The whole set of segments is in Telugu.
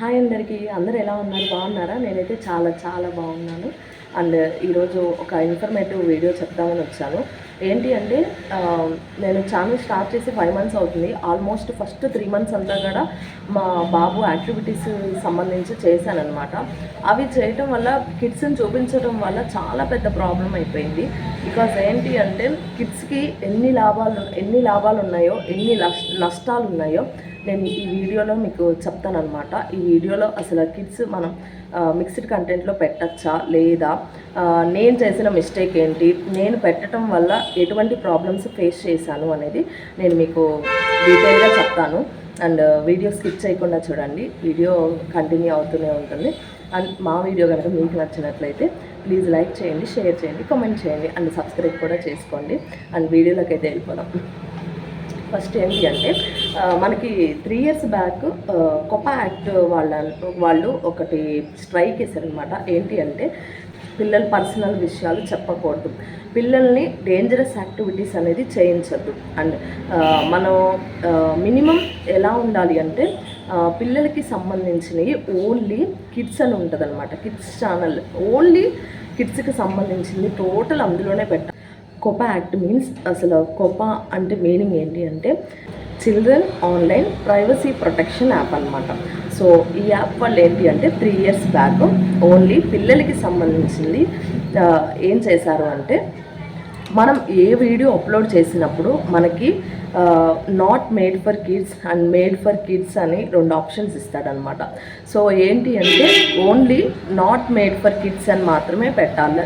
హాయ్ అందరికీ. అందరు ఎలా ఉన్నారు? బాగున్నారా? నేనైతే చాలా చాలా బాగున్నాను. అండ్ ఈరోజు ఒక ఇన్ఫర్మేటివ్ వీడియో చెప్దామని వచ్చాను. ఏంటి అంటే నేను ఛానల్ స్టార్ట్ చేసి ఫైవ్ మంత్స్ అవుతుంది. ఆల్మోస్ట్ ఫస్ట్ త్రీ మంత్స్ అంతా కూడా మా బాబు యాక్టివిటీస్ సంబంధించి చేశానమాట అవి చేయటం వల్ల కిడ్స్ని చూపించడం వల్ల చాలా పెద్ద ప్రాబ్లం అయిపోయింది. బికాజ్ ఏంటి అంటే కిడ్స్కి ఎన్ని లాభాలు ఎన్ని లాభాలు ఉన్నాయో ఎన్ని నష్- నష్టాలు ఉన్నాయో నేను ఈ వీడియోలో మీకు చెప్తానమాట ఈ వీడియోలో అసలు కిడ్స్ మనం మిక్స్డ్ కంటెంట్లో పెట్టచ్చా? లేదా నేను చేసిన మిస్టేక్ ఏంటి? నేను పెట్టడం వల్ల ఎటువంటి ప్రాబ్లమ్స్ ఫేస్ చేశాను అనేది నేను మీకు డీటెయిల్గా చెప్తాను. అండ్ వీడియో స్కిప్ చేయకుండా చూడండి. వీడియో కంటిన్యూ అవుతూనే ఉంటుంది. అండ్ మా వీడియో కనుక మీకు నచ్చినట్లయితే ప్లీజ్ లైక్ చేయండి షేర్ చేయండి కామెంట్ చేయండి అండ్ సబ్స్క్రైబ్ కూడా చేసుకోండి. అండ్ వీడియోలోకి అయితే వెళ్ళిపోదాం. ఫస్ట్ ఏంటి అంటే మనకి three years back COPPA act వాళ్ళ వాళ్ళు ఒకటి స్ట్రైక్ వేశారనమాట ఏంటి అంటే పిల్లల పర్సనల్ విషయాలు చెప్పకూడదు. పిల్లల్ని డేంజరస్ యాక్టివిటీస్ అనేది చేయించద్దు. అండ్ మనం మినిమం ఎలా ఉండాలి అంటే పిల్లలకి సంబంధించినవి ఓన్లీ కిడ్స్ అని ఉంటుంది అనమాట కిడ్స్ ఛానల్ ఓన్లీ కిడ్స్కి సంబంధించింది టోటల్ అందులోనే పెట్టాలి. కొపా యాక్ట్ మీన్స్ అసలు కొపా అంటే మీనింగ్ ఏంటి అంటే children online privacy protection app అనమాట సో ఈ యాప్ వల్ల ఏంటి అంటే త్రీ ఇయర్స్ బ్యాక్ ఓన్లీ పిల్లలకి సంబంధించింది ఏం చేశారు అంటే మనం ఏ వీడియో అప్లోడ్ చేసినప్పుడు మనకి not made for kids and made for kids అని రెండు ఆప్షన్స్ ఇస్తాడనమాట సో ఏంటి అంటే only not made for kids అని మాత్రమే పెట్టాలి.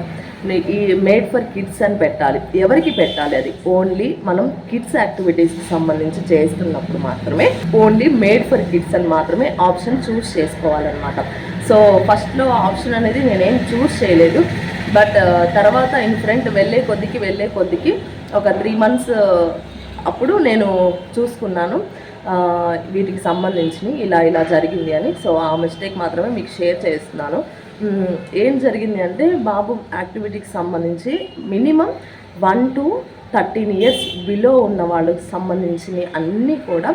ఈ మేడ్ ఫర్ కిడ్స్ అని పెట్టాలి. ఎవరికి పెట్టాలి అది? ఓన్లీ మనం కిడ్స్ యాక్టివిటీస్కి సంబంధించి చేస్తున్నప్పుడు మాత్రమే ఓన్లీ మేడ్ ఫర్ కిడ్స్ అని మాత్రమే ఆప్షన్ చూస్ చేసుకోవాలన్నమాట. సో ఫస్ట్లో ఆప్షన్ అనేది నేనేం చూస్ చేయలేదు. బట్ తర్వాత ఇన్ ఫ్రంట్ వెళ్ళే కొద్దికి వెళ్ళే కొద్దికి ఒక త్రీ మంత్స్ అప్పుడు నేను చూసుకున్నాను. వీటికి సంబంధించి ఇలా ఇలా జరిగింది అని. సో ఆ మిస్టేక్ మాత్రమే మీకు షేర్ చేస్తున్నాను. ఏం జరిగింది అంటే బాబు యాక్టివిటీకి సంబంధించి minimum one to thirteen years below ఉన్న వాళ్ళకి సంబంధించినవి అన్నీ కూడా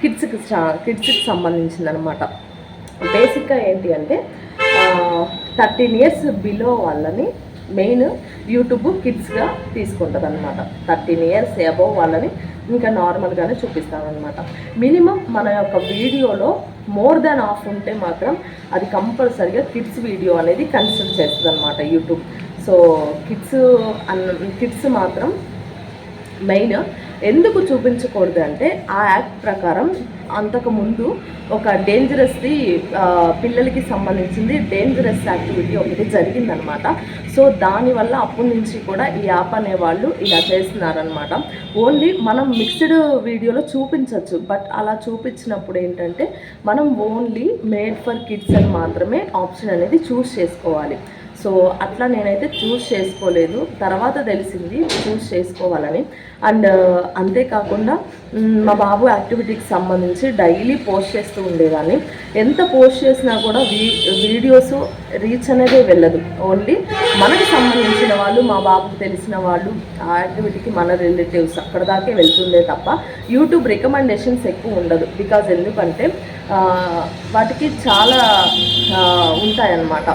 కిడ్స్కి కిడ్స్కి సంబంధించింది అనమాట బేసిక్గా ఏంటి అంటే థర్టీన్ ఇయర్స్ బిలో వాళ్ళని మెయిన్ యూట్యూబ్ కిడ్స్గా తీసుకుంటుంది అనమాట థర్టీన్ ఇయర్స్ అబోవ్ వాళ్ళని ఇంకా నార్మల్గానే చూపిస్తామన్నమాట. మినిమం మన యొక్క వీడియోలో మోర్ దాన్ ఆఫ్ ఉంటే మాత్రం అది కంపల్సరిగా కిడ్స్ వీడియో అనేది కన్సిడర్ చేస్తుంది అనమాట యూట్యూబ్ సో కిడ్స్ అన్న కిడ్స్ మాత్రం మెయిన్ ఎందుకు చూపించకూడదు అంటే ఆ యాక్ట్ ప్రకారం అంతకుముందు ఒక డేంజరస్ది పిల్లలకి సంబంధించింది డేంజరస్ యాక్టివిటీ ఒకటి జరిగిందనమాట. సో దానివల్ల అప్పటి నుంచి కూడా ఈ యాప్ అనేవాళ్ళు ఇలా చేస్తున్నారనమాట. ఓన్లీ మనం మిక్స్డ్ వీడియోలో చూపించవచ్చు బట్ అలా చూపించినప్పుడు ఏంటంటే మనం ఓన్లీ మేడ్ ఫర్ కిడ్స్ అని మాత్రమే ఆప్షన్ అనేది చూస్ చేసుకోవాలి. సో అట్లా నేనైతే చూస్ చేసుకోలేదు. తర్వాత తెలిసింది చూస్ చేసుకోవాలని. అండ్ అంతేకాకుండా మా బాబు యాక్టివిటీకి సంబంధించి డైలీ పోస్ట్ చేస్తూ ఉండేదాన్ని. ఎంత పోస్ట్ చేసినా కూడా వీ వీడియోస్ రీచ్ అనేది వెళ్ళదు. ఓన్లీ మనకు సంబంధించిన వాళ్ళు మా బాబుకు తెలిసిన వాళ్ళు ఆ యాక్టివిటీకి మన రిలేటివ్స్ అక్కడ దాకే వెళ్తుందే తప్ప యూట్యూబ్ రికమెండేషన్స్ ఎక్కువ ఉండదు. బికాజ్ ఎందుకంటే వాటికి చాలా ఉంటాయన్నమాట.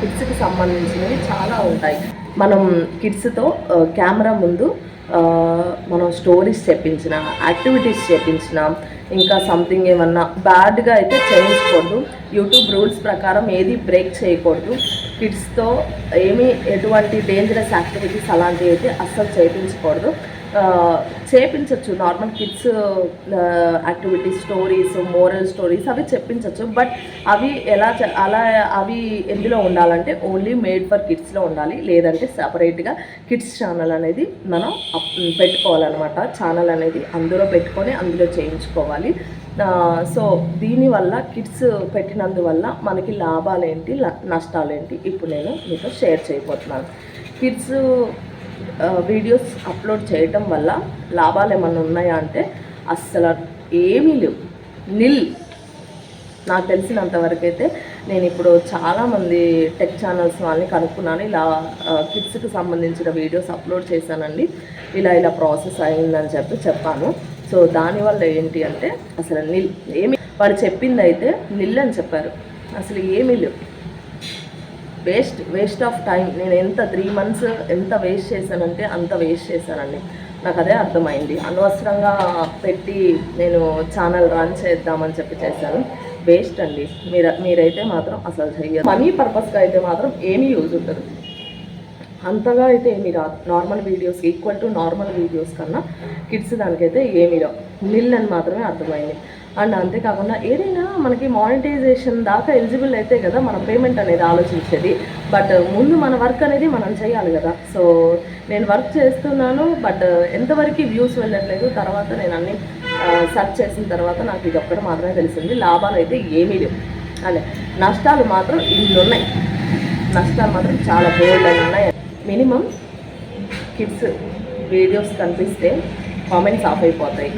కిడ్స్కి సంబంధించినవి చాలా ఉంటాయి. మనం కిడ్స్తో కెమెరా ముందు మనం స్టోరీస్ చెప్పించిన యాక్టివిటీస్ చెప్పించిన ఇంకా సంథింగ్ ఏమన్నా బ్యాడ్గా అయితే చేయించకూడదు యూట్యూబ్ రూల్స్ ప్రకారం ఏది బ్రేక్ చేయకూడదు. కిడ్స్తో ఏమీ ఎటువంటి డేంజరస్ యాక్టివిటీస్ అలాంటివి అయితే అస్సలు చేయించకూడదు చేపించవచ్చు normal kids activities stories moral stories అవి చెప్పించవచ్చు బట్ అవి ఎలా చ- అలా అవి ఎందులో ఉండాలంటే ఓన్లీ మేడ్ ఫర్ కిడ్స్లో ఉండాలి. లేదంటే సపరేట్గా కిడ్స్ ఛానల్ అనేది మనం పెట్టుకోవాలన్నమాట. ఛానల్ అనేది అందులో పెట్టుకొని అందులో చేయించుకోవాలి. సో దీనివల్ల కిడ్స్ పెట్టినందువల్ల మనకి లాభాలేంటి నష్టాలేంటి? ఇప్పుడు నేను మీతో షేర్ చేయబోతున్నాను. కిడ్స్ వీడియోస్ అప్లోడ్ చేయటం వల్ల లాభాలు ఏమన్నా ఉన్నాయా అంటే అస్సలు ఏమీ లేవు. నిల్ నాకు తెలిసినంతవరకు అయితే నేను ఇప్పుడు చాలామంది టెక్ ఛానల్స్ వాళ్ళని కనుక్కున్నాను. ఇలా కిడ్స్కి సంబంధించిన వీడియోస్ అప్లోడ్ చేశానండి. ఇలా ఇలా ప్రాసెస్ అయిందని చెప్పి చెప్పాను. సో దానివల్ల ఏంటి అంటే అసలు నిల్ ఏమి వాడు చెప్పింది అయితే నిల్ అని చెప్పారు. అసలు ఏమీ లేవు. Waste waste of time. నేను ఎంత త్రీ మంత్స్ ఎంత వేస్ట్ చేశానంటే అంత వేస్ట్ చేశానండి. నాకు అదే అర్థమైంది. అనవసరంగా పెట్టి నేను ఛానల్ రన్ చేద్దామని చెప్పి చేశాను. వేస్ట్ అండి. మీరు మీరైతే మాత్రం అసలు చెయ్యదు మనీ పర్పస్గా అయితే మాత్రం ఏమీ యూజ్ ఉండదు. అంతగా అయితే ఏమి రాదు. Normal videos equal to normal videos కన్నా కిడ్స్ దానికైతే ఏమీ రావు. నిల్ అని మాత్రమే అర్థమైంది. అండ్ అంతేకాకుండా ఏదైనా మనకి మానిటైజేషన్ దాకా ఎలిజిబుల్ అయితే కదా మనం పేమెంట్ అనేది ఆలోచించేది. బట్ ముందు మన వర్క్ అనేది మనం చేయాలి కదా. సో నేను వర్క్ చేస్తున్నాను బట్ ఎంతవరకు వ్యూస్ వెళ్ళట్లేదు తర్వాత నేను అన్ని సెర్చ్ చేసిన తర్వాత నాకు ఇది ఒక్కటి మాత్రమే తెలిసింది. లాభాలు అయితే ఏమీ లేవు. అదే నష్టాలు మాత్రం ఇన్ని ఉన్నాయి. నష్టాలు మాత్రం చాలా బోల్డ్ అని ఉన్నాయి. మినిమం కిడ్స్ వీడియోస్ కనిపిస్తే కామెంట్స్ ఆఫ్ అయిపోతాయి.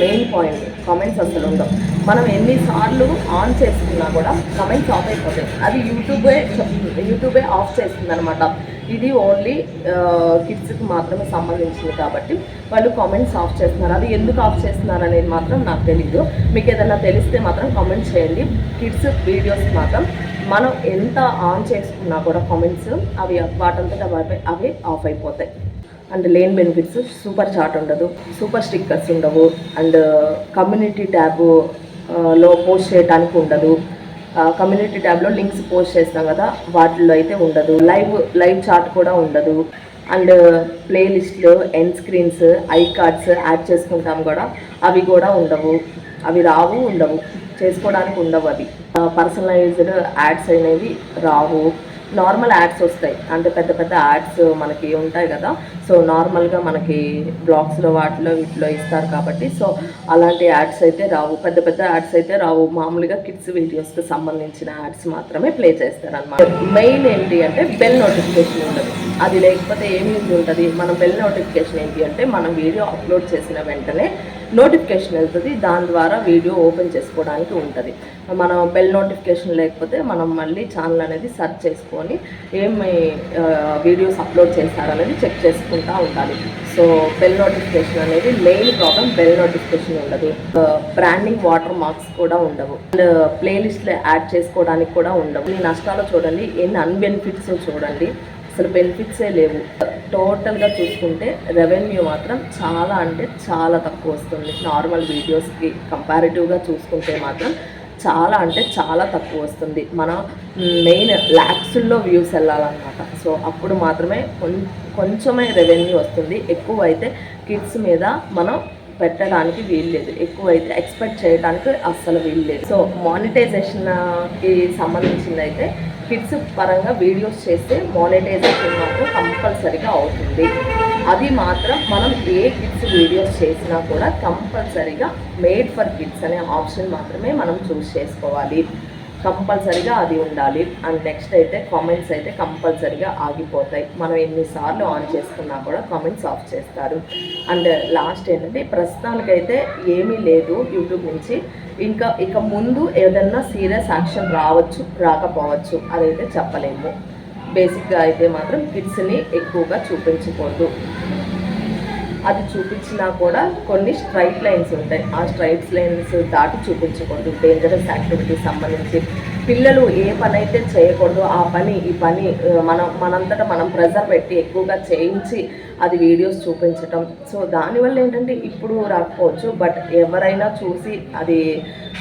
మెయిన్ పాయింట్ కామెంట్స్ అసలు ఉండవు. మనం ఎన్నిసార్లు ఆన్ చేసుకున్నా కూడా కమెంట్స్ ఆఫ్ అయిపోతాయి. అది యూట్యూబే యూట్యూబే ఆఫ్ చేస్తుంది అనమాట ఇది ఓన్లీ కిడ్స్కి మాత్రమే సంబంధించింది కాబట్టి వాళ్ళు కామెంట్స్ ఆఫ్ చేస్తున్నారు. అది ఎందుకు ఆఫ్ చేస్తున్నారు అనేది మాత్రం నాకు తెలియదు మీకు ఏదైనా తెలిస్తే మాత్రం కామెంట్ చేయండి. కిడ్స్ వీడియోస్ మాత్రం మనం ఎంత ఆన్ చేసుకున్నా కూడా కామెంట్స్ అవి వాటంతట అవి ఆఫ్ అయిపోతాయి. And lane benefits super chat ఉండదు సూపర్ స్టిక్కర్స్ ఉండవు అండ్ కమ్యూనిటీ ట్యాబ్లో పోస్ట్ చేయడానికి ఉండదు. కమ్యూనిటీ ట్యాబ్లో లింక్స్ పోస్ట్ చేస్తాం కదా వాటిల్లో అయితే ఉండదు. లైవ్ లైవ్ చాట్ కూడా ఉండదు. And ప్లేలిస్ట్లు end screens I cards add చేసుకుంటాం కూడా అవి కూడా ఉండవు. అవి రావు ఉండవు. చేసుకోవడానికి ఉండవు అవి. పర్సనలైజ్డ్ యాడ్స్ అనేవి రావు. నార్మల్ యాడ్స్ వస్తాయి. అంటే పెద్ద పెద్ద యాడ్స్ మనకి ఉంటాయి కదా. సో నార్మల్గా మనకి బ్లాగ్స్లో వాటిలో వీటిలో ఇస్తారు కాబట్టి. సో అలాంటి యాడ్స్ అయితే రావు. పెద్ద పెద్ద యాడ్స్ అయితే రావు. మామూలుగా కిడ్స్ వీడియోస్కి సంబంధించిన యాడ్స్ మాత్రమే ప్లే చేస్తారనమాట మెయిన్ ఏంటి అంటే బెల్ నోటిఫికేషన్ ఉంటుంది. అది లేకపోతే ఏమి ఉంటుంది? మనం బెల్ నోటిఫికేషన్ ఏంటి అంటే మనం వీడియో అప్లోడ్ చేసిన వెంటనే నోటిఫికేషన్ వెళ్తుంది. దాని ద్వారా వీడియో ఓపెన్ చేసుకోవడానికి ఉంటుంది. మనం బెల్ నోటిఫికేషన్ లేకపోతే మనం మళ్ళీ ఛానల్ అనేది సెర్చ్ చేసుకొని ఏమి వీడియోస్ అప్లోడ్ చేస్తారనేది చెక్ చేసుకుంటూ ఉండాలి. సో బెల్ నోటిఫికేషన్ అనేది మెయిన్ ప్రాబ్లం బెల్ నోటిఫికేషన్ ఉండదు. బ్రాండింగ్ వాటర్ మార్క్స్ కూడా ఉండవు. అండ్ ప్లేలిస్ట్లో యాడ్ చేసుకోవడానికి కూడా ఉండవు. ఈ నష్టాలు చూడండి. ఎన్ని అన్బెనిఫిట్స్ చూడండి. అసలు బెనిఫిట్సే లేవు. టోటల్గా చూసుకుంటే రెవెన్యూ మాత్రం చాలా అంటే చాలా తక్కువ వస్తుంది. నార్మల్ వీడియోస్కి కంపారిటివ్గా చూసుకుంటే మాత్రం చాలా అంటే చాలా తక్కువ వస్తుంది. మన మెయిన్ ల్యాక్స్ల్లో వ్యూస్ వెళ్ళాలన్నమాట. సో అప్పుడు మాత్రమే కొంచెమే రెవెన్యూ వస్తుంది. ఎక్కువ అయితే కిడ్స్ మీద మనం పెట్టడానికి వీల్లేదు. ఎక్కువ అయితే ఎక్స్పెక్ట్ చేయడానికి అస్సలు వీల్లేదు. సో మానిటైజేషన్కి సంబంధించింది అయితే కిడ్స్ పరంగా వీడియోస్ చేస్తే మానిటైజేషన్ మాత్రం కంపల్సరీగా అవుతుంది. అది మాత్రం మనం ఏ కిడ్స్ వీడియోస్ చేసినా కూడా కంపల్సరీగా మేడ్ ఫర్ కిడ్స్ అనే ఆప్షన్ మాత్రమే మనం చూస్ చేసుకోవాలి. కంపల్సరీగా అది ఉండాలి. అండ్ నెక్స్ట్ అయితే కామెంట్స్ అయితే కంపల్సరీగా ఆగిపోతాయి. మనం ఎన్నిసార్లు ఆన్ చేసుకున్నా కూడా కామెంట్స్ ఆఫ్ చేస్తారు. అండ్ లాస్ట్ ఏంటంటే ప్రస్తుతానికైతే ఏమీ లేదు యూట్యూబ్ నుంచి. ఇంకా ఇక ముందు ఏదన్నా సీరియస్ యాక్షన్ రావచ్చు రాకపోవచ్చు అదైతే చెప్పలేము. బేసిక్గా అయితే మాత్రం కిడ్స్ని ఎక్కువగా చూపించకూడదు. అది చూపించినా కూడా కొన్ని స్ట్రైట్ లైన్స్ ఉంటాయి. ఆ స్ట్రైట్ లైన్స్ దాటి చూపించకూడదు. డేంజరస్ యాక్టివిటీస్ సంబంధించి. పిల్లలు ఏ పని అయితే చేయకూడదు ఆ పని ఈ పని మనం మనంతటా మనం ప్రెజర్ పెట్టి ఎక్కువగా చేయించి అది వీడియోస్ చూపించటం. సో దానివల్ల ఏంటంటే ఇప్పుడు రాకపోవచ్చు బట్ ఎవరైనా చూసి అది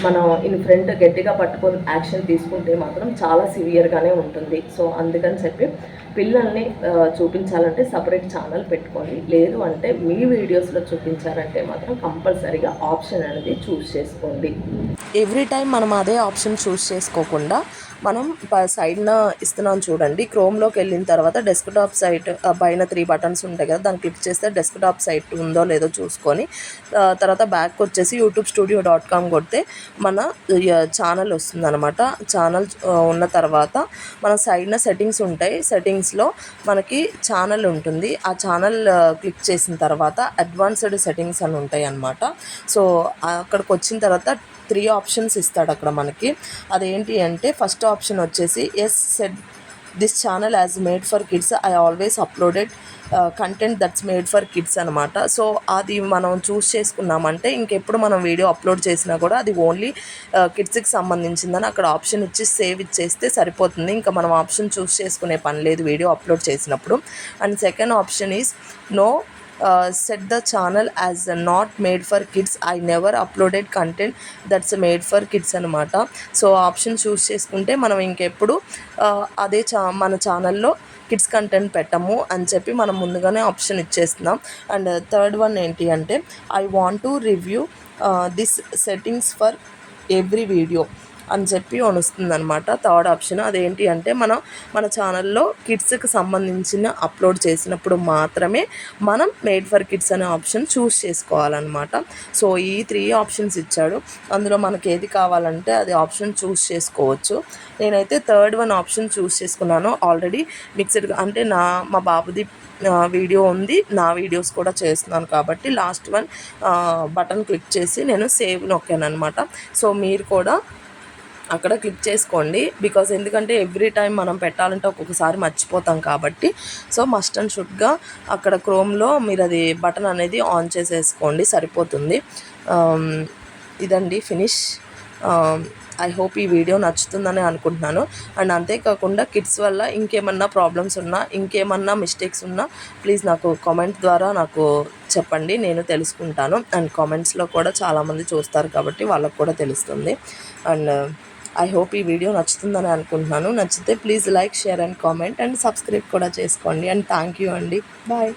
మనం ఇన్ ఫ్రంట్ గట్టిగా పట్టుకొని యాక్షన్ తీసుకుంటే మాత్రం చాలా సివియర్గానే ఉంటుంది. సో అందుకని చెప్పి పిల్లల్ని చూపించాలంటే సపరేట్ ఛానల్ పెట్టుకోండి. లేదు అంటే మీ వీడియోస్లో చూపించారంటే మాత్రం కంపల్సరీగా ఆప్షన్ అనేది చూస్ చేసుకోండి. ఎవ్రీ టైం మనం అదే ఆప్షన్ చూస్ చేసుకోకుండా మనం సైడ్న ఇస్తున్నాం చూడండి. క్రోమ్లోకి వెళ్ళిన తర్వాత డెస్క్టాప్ సైట్ పైన త్రీ బటన్స్ ఉంటాయి కదా దాన్ని క్లిక్ చేస్తే డెస్క్టాప్ సైట్ ఉందో లేదో చూసుకొని తర్వాత బ్యాక్ వచ్చేసి యూట్యూబ్ స్టూడియో డాట్ కామ్ కొడితే మన ఛానల్ వస్తుందన్నమాట. ఛానల్ ఉన్న తర్వాత మన సైడ్న సెట్టింగ్స్ ఉంటాయి. సెట్టింగ్స్లో మనకి ఛానల్ ఉంటుంది. ఆ ఛానల్ క్లిక్ చేసిన తర్వాత అడ్వాన్స్డ్ సెట్టింగ్స్ అని ఉంటాయి అన్నమాట సో అక్కడికి వచ్చిన తర్వాత త్రీ ఆప్షన్స్ ఇస్తాడు అక్కడ మనకి. అదేంటి అంటే ఫస్ట్ ఆప్షన్ వచ్చేసి yes set this channel as made for kids I always uploaded content that's made for kids అనమాట. సో అది మనం చూస్ చేసుకున్నామంటే ఇంకెప్పుడు మనం వీడియో అప్లోడ్ చేసినా కూడా అది ఓన్లీ uh, కిడ్స్కి సంబంధించిందని అక్కడ ఆప్షన్ ఇచ్చి సేవ్ ఇచ్చేస్తే సరిపోతుంది. ఇంకా మనం ఆప్షన్ చూస్ చేసుకునే పని లేదు వీడియో అప్లోడ్ చేసినప్పుడు. And second option is no set the channel as not made for kids I never uploaded content that's made for kids అనమాట సో ఆప్షన్ చూస్ చేసుకుంటే మనం ఇంకెప్పుడు uh, అదే చా మన ఛానల్లో కిడ్స్ కంటెంట్ పెట్టము అని చెప్పి మనం ముందుగానే ఆప్షన్ ఇచ్చేస్తున్నాం. అండ్ థర్డ్ వన్ ఏంటి అంటే I want to review this settings for every video అని చెప్పి వస్తుంది అనమాట థర్డ్ ఆప్షన్ అదేంటి అంటే మనం మన ఛానల్లో కిడ్స్కి సంబంధించిన అప్లోడ్ చేసినప్పుడు మాత్రమే మనం మేడ్ ఫర్ కిడ్స్ అనే ఆప్షన్ చూస్ చేసుకోవాలన్నమాట. సో ఈ త్రీ ఆప్షన్స్ ఇచ్చాడు. అందులో మనకి ఏది కావాలంటే అది ఆప్షన్ చూస్ చేసుకోవచ్చు. నేనైతే థర్డ్ వన్ ఆప్షన్ చూస్ చేసుకున్నాను. ఆల్రెడీ మిక్స్డ్ అంటే నా మా బాబుది వీడియో ఉంది. నా వీడియోస్ కూడా చేస్తున్నాను కాబట్టి లాస్ట్ వన్ బటన్ క్లిక్ చేసి నేను సేవ్ నొక్కాను అనమాట సో మీరు కూడా అక్కడ క్లిక్ చేసుకోండి. బికాస్ ఎందుకంటే ఎవ్రీ టైం మనం పెట్టాలంటే ఒక్కొక్కసారి మర్చిపోతాం కాబట్టి. సో మస్ట్ అండ్ షుడ్గా అక్కడ క్రోమ్లో మీరు అది బటన్ అనేది ఆన్ చేసేసుకోండి. సరిపోతుంది. Um, ఇదండి ఫినిష్ ఐ హోప్ ఈ వీడియో నచ్చుతుందని అనుకుంటున్నాను. అండ్ అంతేకాకుండా కిడ్స్ వల్ల ఇంకేమన్నా ప్రాబ్లమ్స్ ఉన్నా ఇంకేమన్నా మిస్టేక్స్ ఉన్నా ప్లీజ్ నాకు కామెంట్ ద్వారా నాకు చెప్పండి. నేను తెలుసుకుంటాను. అండ్ కామెంట్స్లో కూడా చాలామంది చూస్తారు కాబట్టి వాళ్ళకు కూడా తెలుస్తుంది. అండ్ ఐ హోప్ ఈ వీడియో నచ్చుతుందని అనుకుంటున్నాను. నచ్చితే please like share and comment and subscribe కూడా చేసుకోండి. అండ్ థ్యాంక్ యూ అండి. బాయ్